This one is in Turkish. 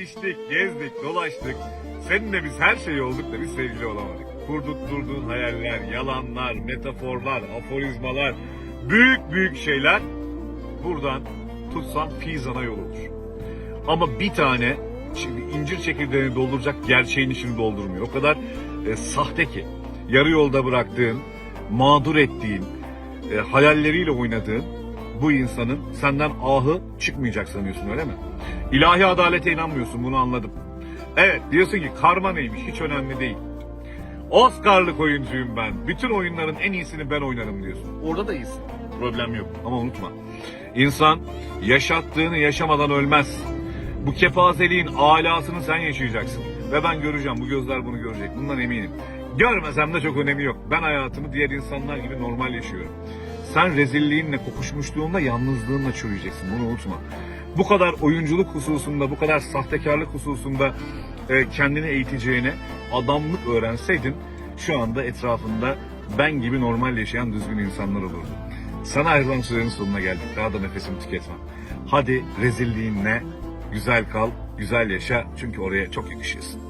içtik, gezdik, dolaştık. Seninle biz her şey olduk da biz sevgili olamadık. Kurdurtturduğun hayaller, yalanlar, metaforlar, aforizmalar, büyük büyük şeyler buradan tutsan Pizan'a yol olur. Ama bir tane şimdi incir çekirdeğini dolduracak gerçeğin içini doldurmuyor. O kadar e, sahte ki. Yarı yolda bıraktığın, mağdur ettiğin, e, hayalleriyle oynadığın bu insanın senden ahı çıkmayacak sanıyorsun öyle mi? İlahi adalete inanmıyorsun bunu anladım. Evet diyorsun ki karma neymiş hiç önemli değil. Oscar'lık oyuncuyum ben. Bütün oyunların en iyisini ben oynarım diyorsun. Orada da iyisin. Problem yok. Ama unutma. İnsan yaşattığını yaşamadan ölmez. Bu kepazeliğin alasını sen yaşayacaksın. Ve ben göreceğim. Bu gözler bunu görecek. Bundan eminim. Görmesem de çok önemi yok. Ben hayatımı diğer insanlar gibi normal yaşıyorum. Sen rezilliğinle, kokuşmuşluğunla, yalnızlığınla çürüyeceksin. Bunu unutma. Bu kadar oyunculuk hususunda, bu kadar sahtekarlık hususunda e, kendini eğiteceğine adamlık öğrenseydin şu anda etrafında ben gibi normal yaşayan düzgün insanlar olurdu. Sana ayrılan sürenin sonuna geldik. Daha da nefesimi tüketmem. Hadi rezilliğinle güzel kal, güzel yaşa çünkü oraya çok yakışıyorsun.